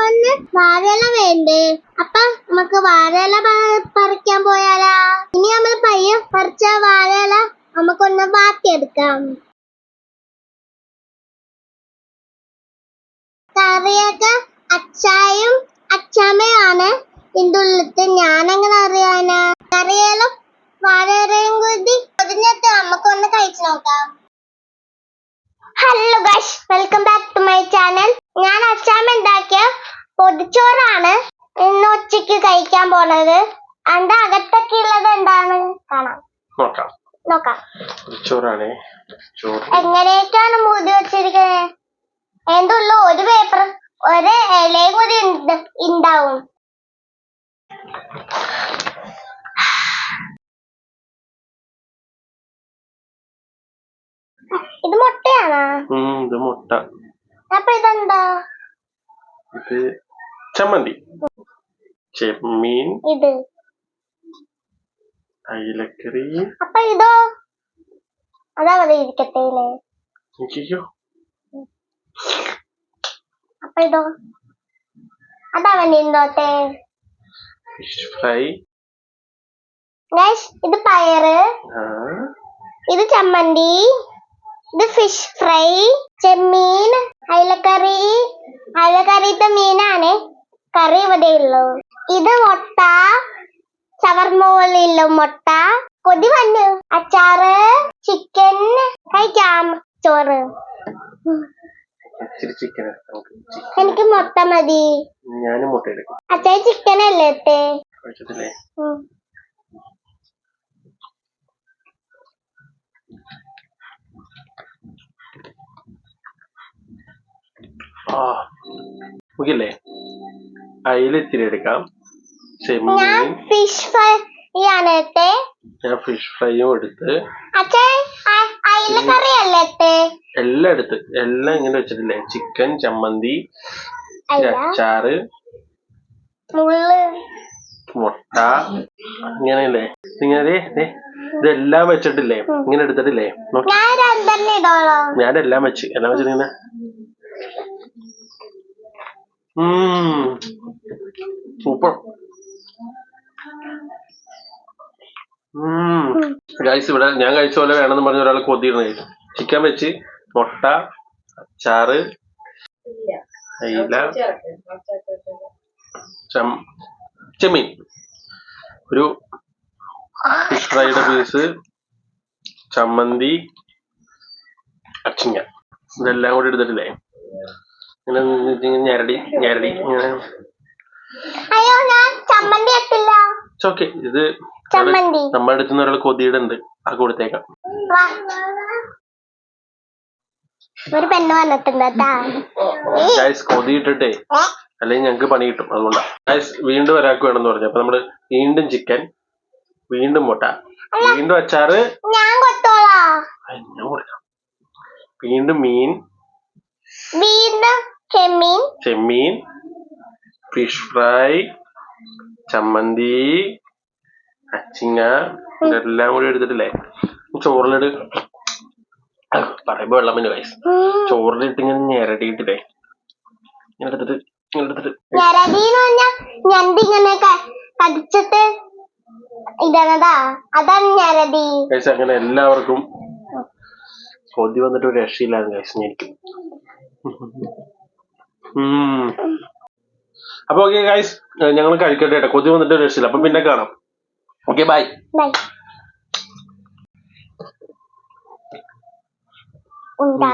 ചോറിന് വാഴയില വേണ്ടേ? അപ്പൊ നമുക്ക് വാഴയില പറിക്കാൻ പോയാലാ. ഇനി നമ്മൾ പയ്യെ പറിച്ച വാഴയില നമുക്കൊന്ന് വാട്ടിയെടുക്കാം. കറിയൊക്കെ അച്ചായും അച്ചാമ്മയാണ് ഇതിന്റെ ഉള്ളിട്ട് ഞാനങ്ങനെ അറിയാനാ. കറിയാലും വാഴയും കൂടി പൊതിഞ്ഞിട്ട് നമുക്കൊന്ന് കഴിച്ചു നോക്കാം. Hello guys welcome back to my channel ഞാൻ അച്ചാമ്മ ഉണ്ടാക്കിയ പൊതിച്ചോറാണ് ഇന്ന് ഉച്ചയ്ക്ക് കഴിക്കാൻ പോണത്. അതിന്റെ അകത്തൊക്കെ ഉള്ളത് എന്താണ്? കാണാം. നോക്കാം. നോക്കാം. ചോറാണേ എങ്ങനെയൊക്കെയാണ് മൂടി വെച്ചിരിക്കുന്നത് എന്തുള്ളു ഒരു പേപ്പർ ഒരു ഇലയും കൂടി ഉണ്ടാവും. ഇത് മുട്ടയാണോ? ഇത് മുട്ട. അപ്പൊ ഇതെന്താ? ഇത് ചമ്മന്തി. ചെമ്മീൻ. ഇത്. അയിലക്കറി. അപ്പൊ ഇതോ. അതാ അവിടെ ഇരിക്കട്ടെ? അയ്യോ അപ്പൊ ഇതോ. അതാ അവൻ ഇരുന്നോട്ടെ ഫിഷ് ഫ്രൈ ഗൈസ് ഇത് പയറ്. ഇത് ചമ്മന്തി. ഇത് ഫിഷ് ഫ്രൈ ചെമ്മീൻ. കറി ഇവിടെ ഉള്ളു ഇത് മുട്ട ഷവർമോളിലുള്ള മുട്ട കൊതി വന്നു അച്ചാറ് ചിക്കൻ കഴിക്കാം ചോറ്. എനിക്ക് മുട്ട മതി. ഞാനും മുട്ട എടുക്കും. അച്ചായ ചിക്കൻ അല്ലേ ഉം. ആ. നമുക്കില്ലേ അയില ഇത്തിരി എടുക്കാം. ഞാൻ ചെമ്മീൻ ഫിഷ് ഫ്രൈ ആണ് ഇട്ടേ. ഞാൻ ഫിഷ് ഫ്രൈയും എടുത്ത് അച്ഛൻ അല്ലേ ഇട്ടേ? എല്ലാം എടുത്ത്. എല്ലാം ഇങ്ങനെ വെച്ചിട്ടില്ലേ? ചിക്കൻ ചമ്മന്തി അല്ല അച്ചാറ് മുള്ള്. മുട്ട ഇങ്ങനെയല്ലേ ഇങ്ങനെ ദേ, ഇതെല്ലാം വെച്ചിട്ടില്ലേ? ഇങ്ങനെ എടുത്തിട്ടില്ലേ? ഞാൻ രണ്ടെണ്ണം ഇടോളോ. ഞാൻ എല്ലാം വെച്ച്. എല്ലാം വെച്ചിട്ടിങ്ങനെ? സൂപ്പർ. ഗൈസ് ഇവിടെ ഞാൻ കഴിച്ച പോലെ വേണമെന്ന് പറഞ്ഞ ഒരാൾ കൊതിയിരുന്നു. കഴിച്ചു ചിക്കൻ വെച്ച് മുട്ട അച്ചാറ് അയില ചെമ്മീൻ. ഒരു ഫിഷ് ഫ്രൈഡ് പീസ് ചമ്മന്തി അച്ചിങ്ങ. ഇതെല്ലാം കൂടി എടുത്തിട്ടില്ലേ? ഇങ്ങനെ ഞരടി ഞരടി ഇങ്ങനെ. അയ്യോ ഞാൻ ചമ്മന്തി എത്തില്ല ഓക്കെ ഇത് ചമ്മന്തി. നമ്മുടെ അടുത്ത് നിന്ന് ഒരാൾ കൊതിയുടെ ഉണ്ട് അത് കൊടുത്തേക്കാം. വാ. ഒരു പെണ്ണ് വന്നിട്ടുണ്ട് കേട്ടാ. ഗൈസ് കൊതി അല്ലെങ്കിൽ ഞങ്ങൾക്ക് പണി കിട്ടും അതുകൊണ്ടാ. ഗൈസ് വീണ്ടും ഒരാൾക്ക് വേണമെന്ന് പറഞ്ഞു. അപ്പൊ നമ്മൾ വീണ്ടും ചിക്കൻ വീണ്ടും മുട്ട വീണ്ടും അച്ചാറ്. ഞാൻ കൊത്തോളാ. ആ, ഞാൻ കൊടുക്കാം. വീണ്ടും മീൻ. വീണ്ടും ചെമ്മീൻ ചെമ്മീൻ ഫിഷ് ഫ്രൈ ചമ്മന്തി. അച്ചിങ്ങ. ഇതെല്ലാം കൂടി എടുത്തിട്ടില്ലേ? ചോറിലിട്. പറയുമ്പോ വെള്ളം പിന്നെ വയസ്സ് ചോറിലിട്ട് ഇങ്ങനെ ഞെരടിയിട്ടില്ലേ? ഇങ്ങനെ എടുത്തിട്ട് ഇങ്ങനെ എടുത്തിട്ട് ഞരടീന്ന് പറഞ്ഞാ ഞണ്ടിങ്ങനെ ക- കടിച്ചിട്ട് ഇടണതാ. അതാണ് ഞരടി. ഗൈസ് അങ്ങനെ എല്ലാവർക്കും കൊതി വന്നിട്ട് ഒരു രക്ഷയില്ലായിരുന്നു ഗൈസ് ഉം. അപ്പൊ ഓക്കെ ഗൈസ് ഞങ്ങൾ കഴിക്കട്ടെ കേട്ടോ കൊതി വന്നിട്ട് രക്ഷയില്ല. അപ്പൊ പിന്നെ കാണാം. ഓക്കെ ബൈ ബൈ ഉണ്ടാ